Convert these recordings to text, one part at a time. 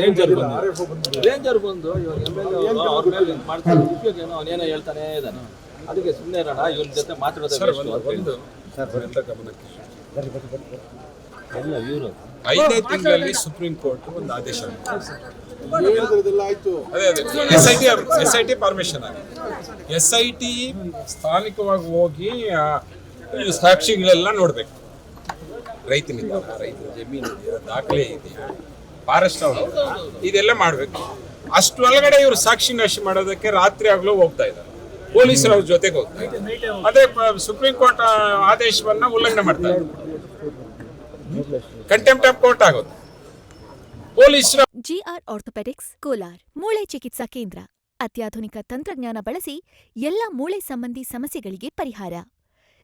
Ranger ಬಂದು ranger ಬಂದು ಇವಾಗ ಎಂ ಎಲ್ ಎ ಅವ್ರ ಮೇಲೆ ಮಾಡ್ತಾರೆ. ಉಪಯೋಗ ಏನೋ ಅವನೇನೋ ಹೇಳ್ತಾನೆ ಇದ್ದಾನೆ. ಅದಕ್ಕೆ ಸುಮ್ಮನೆ ಇರೋಣ ಇವ್ರ ಜೊತೆ ಹೇಳ್ತಾರೆ. ಎಲ್ಲ ಇವರು. ಐದನೇ ತಿಂಗಳಲ್ಲಿ ಸುಪ್ರೀಂ ಕೋರ್ಟ್ ಒಂದು ಆದೇಶ ಅದೇ ಅದೇ. S I T S I T permission ಆಗಿದೆ ಎಸ್ ಐ ಟಿ ಸ್ಥಾನಿಕವಾಗಿ ಹೋಗಿ ಸಾಕ್ಷಿಗಳೆಲ್ಲ ನೋಡ್ಬೇಕು. ರೈತನಿಂದ ರೈತರ ಜಮೀನು ಇದೆಯಾ ದಾಖಲೆ ಇದೆಯಾ? ಫಾರೆಸ್ಟ್ ಅವರು ಇದೆಲ್ಲ ಮಾಡಬೇಕು. ಅಷ್ಟರೊಳಗಡೆ ಇವರು ಸಾಕ್ಷಿ ನಾಶ ಮಾಡೋದಕ್ಕೆ ರಾತ್ರಿ ಆಗಲೂ ಹೋಗ್ತಾ ಇದ್ದಾರೆ. ಪೊಲೀಸರು ಅವ್ರ ಜೊತೆಗೆ ಹೋಗ್ತಾ ಅದೇ ಸುಪ್ರೀಂ ಕೋರ್ಟ್ ಆದೇಶವನ್ನ ಉಲ್ಲಂಘನೆ ಮಾಡ್ತಾ ಇದ್ದಾರೆ. ಕಂಟೆಂಪ್ಟ್ ಆಫ್ ಕೋರ್ಟ್ ಆಗೋದು. ಪೊಲೀಸರು ಜಿಆರ್ ಆರ್ಥೋಪೆಡಿಕ್ಸ್, ಕೋಲಾರ್, ಮೂಳೆ ಚಿಕಿತ್ಸಾ ಕೇಂದ್ರ. ಅತ್ಯಾಧುನಿಕ ತಂತ್ರಜ್ಞಾನ ಬಳಸಿ ಎಲ್ಲ ಮೂಳೆ ಸಂಬಂಧಿ ಸಮಸ್ಯೆಗಳಿಗೆ ಪರಿಹಾರ.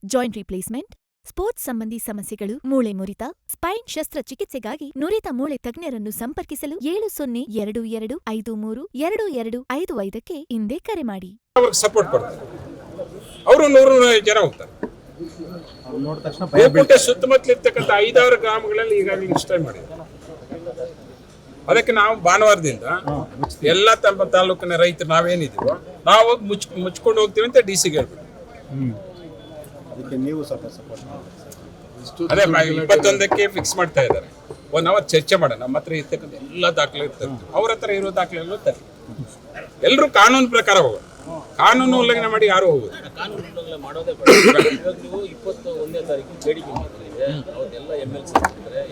ಜಾಯಿಂಟ್ ರಿಪ್ಲೇಸ್ಮೆಂಟ್ ಸ್ಪೋರ್ಟ್ಸ್ ಸಂಬಂಧಿ ಸಮಸ್ಯೆಗಳು, ಮೂಳೆ ಮುರಿತ, ಸ್ಪೈನ್ ಶಸ್ತ್ರಚಿಕಿತ್ಸೆಗಾಗಿ ನುರಿತ ಮೂಳೆ ತಜ್ಞರನ್ನು ಸಂಪರ್ಕಿಸಲು ಏಳು ಸೊನ್ನೆ ಎರಡು ಎರಡು ಐದು ಮೂರು ಎರಡು ಎರಡು ಐದು ಐದಕ್ಕೆ ಹಿಂದೆ ಕರೆ ಮಾಡಿ. ಸಪೋರ್ಟ್ ಅವರು ನೂರು ಜನ ಹೋಗ್ತಾರೆ. ಸುತ್ತಮುತ್ತಲಿರ್ತಕ್ಕಂಥ ಐದಾರು ಗ್ರಾಮಗಳಲ್ಲಿ ಈಗಾಗಲೇ ಇನ್ಸ್ಟಾಲ್ ಮಾಡಿದ್ದಾರೆ. ಅದಕ್ಕೆ ನಾವು ಭಾನುವಾರದಿಂದ ಎಲ್ಲ ತಮ್ಮ ತಾಲೂಕಿನ ರೈತರು ನಾವೇನಿದೀವೋ ನಾವು ಹೋಗಿ ಮುಚ್ ಮುಚ್ಕೊಂಡು ಹೋಗ್ತೀವಿ ಅಂತ ಡಿ ಸಿಗೆ ಹೇಳ್ಬಿಟ್ಟು. ಅದಕ್ಕೆ ನೀವು ಸ್ವಲ್ಪ ಸಪೋರ್ಟ್ ಅದೇ ಇಪ್ಪತ್ತೊಂದಕ್ಕೆ ಫಿಕ್ಸ್ ಮಾಡ್ತಾ ಇದ್ದಾರೆ. ಒನ್ ಅವರ್ ಚರ್ಚೆ ಮಾಡೋಣ ನಮ್ಮ ಹತ್ರ ಇರ್ತಕ್ಕಂಥ ಎಲ್ಲ ದಾಖಲೆ ಇರ್ತದೆ. ಅವ್ರ ಹತ್ರ ಇರೋ ದಾಖಲೆಗಳು ಎಲ್ಲ ತರ್ರಿ. ಎಲ್ಲರೂ ಕಾನೂನು ಪ್ರಕಾರ ಹೋಗೋದು. ಕಾನೂನು ಉಲ್ಲಂಘನೆ ಮಾಡಿ ಯಾರು ಹೋಗೋದು? ಕಾನೂನು ಉಲ್ಲಂಘನೆ ಮಾಡೋದೇ ಬೇಡ. ಇವಾಗ ನೀವು ಇಪ್ಪತ್ತು ಒಂದನೇ ತಾರೀಕು ಬೇಡಿಕೆ ಮಾಡಿದ್ರೆ ಅವತ್ತೆಲ್ಲ ಎಂ ಎಲ್ ಸಿ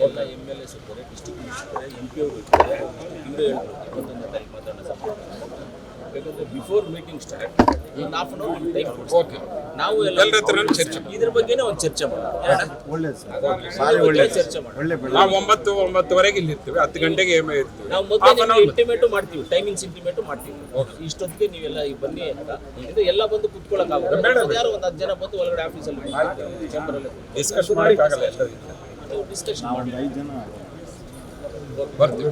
ಎಲ್ಲ ಎಂ ಎಲ್ ಎ ಇರ್ತಾರೆ ಡಿಸ್ಟ್ರಿಕ್ಟ್ ಇರ್ತಾರೆ ಎಂ ಪಿ ಅವರು ಇರ್ತಾರೆ. ಇವರು ಹೇಳ್ತಾರೆ ಇಪ್ಪತ್ತೊಂದನೇ ತಾರೀಕು ಮಾತಾಡೋಣ. ಸರ್ ಬೇಕಂದ್ರೆ ಬಿಫೋರ್ ಮೀಟಿಂಗ್ ಸ್ಟಾರ್ಟ್ ಒಂದು half an hour time okay ನಾವು ಎಲ್ಲ ಎಲ್ಲರ ಚರ್ಚೆ. ಇದ್ರ ಬಗ್ಗೆನೇ ಒಂದು ಚರ್ಚೆ ಮಾಡೋಣ. ಒಳ್ಳೆ ಚರ್ಚೆ ಮಾಡೋಣ. ನಾವು ಒಂಬತ್ತು ಒಂಬತ್ತುವರೆಗೆ ಇಲ್ಲಿ ಇರ್ತೀವಿ. ಹತ್ತು ಗಂಟೆಗೆ ಏಮೇ ಇರ್ತೀವಿ. ನಾವು ಮೊದಲು ಇಂಟಿಮೇಟು ಮಾಡ್ತೀವಿ. ಟೈಮಿಂಗ್ಸ್ ಇಂಟಿಮೇಟು ಮಾಡ್ತೀವಿ. ಇಷ್ಟೊತ್ತಿಗೆ ನೀವೆಲ್ಲ ಈಗ ಬನ್ನಿ ಅಂತ. ಇದು ಎಲ್ಲ ಬಂದು ಕುತ್ಕೊಳ್ಳೋಕ್ಕಾಗಲ್ಲ ಯಾರು ಯಾರೋ ಒಂದು ಹತ್ತು ಜನ ಬಂದು ಒಳಗಡೆ ಆಫೀಸಲ್ಲಿ ಚೇಂಬರ್ ಅಲ್ಲಿ. ಡಿಸ್ಕಸ್ ಮಾಡೋಕ್ಕಾಗಲ್ಲ ಎಲ್ಲರೂ ಡಿಸ್ಕಷನ್ ಮಾಡಿ ಐದು ಜನ ಬರ್ತೀವಿ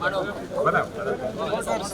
ಮಾಡೋಣ